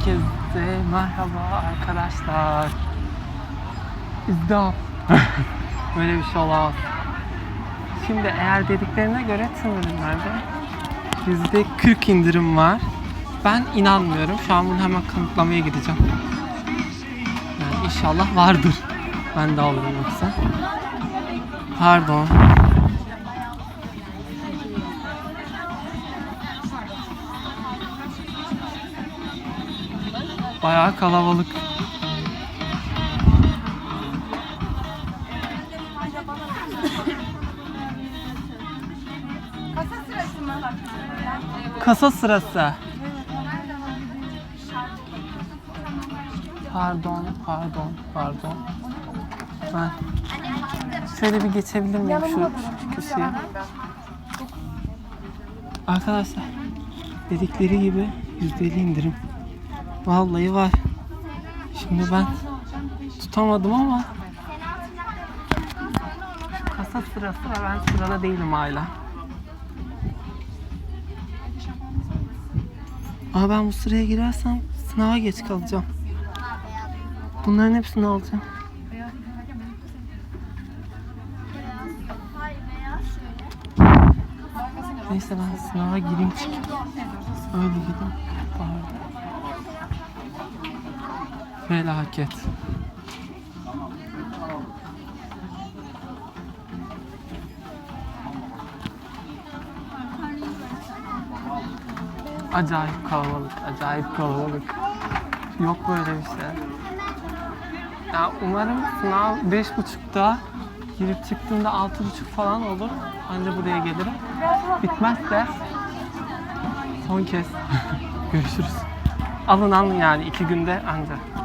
Herkese merhaba arkadaşlar. İzdam. Böyle bir şey olamaz. Şimdi eğer dediklerine göre ürünlerde yüzde 40 indirim var. Ben inanmıyorum. Şu an bunu hemen kanıtlamaya gideceğim. Yani inşallah vardır. Ben de alırım yoksa. Pardon. Bayağı kalabalık. Kasa sırası mı? Kasa sırası. Pardon, pardon, pardon. Ben şöyle bir geçebilir miyim şu, şu köşeye? Arkadaşlar dedikleri gibi %50 indirim. Vallahi var. Şimdi ben tutamadım ama şu kasa sırası ve ben sırada değilim hala. Ama ben bu sıraya girersem sınava geç kalacağım. Bunların hepsini alacağım. Neyse ben sınava gireyim çıkayım. Öyle gideyim. Pardon. Felaket. Acayip kalabalık, acayip kalabalık. Yok böyle bir şey. Ya umarım sınav beş buçukta girip çıktığımda altı buçuk falan olur. Anca buraya gelirim. Bitmezse son kez görüşürüz. Alın alın yani iki günde anca.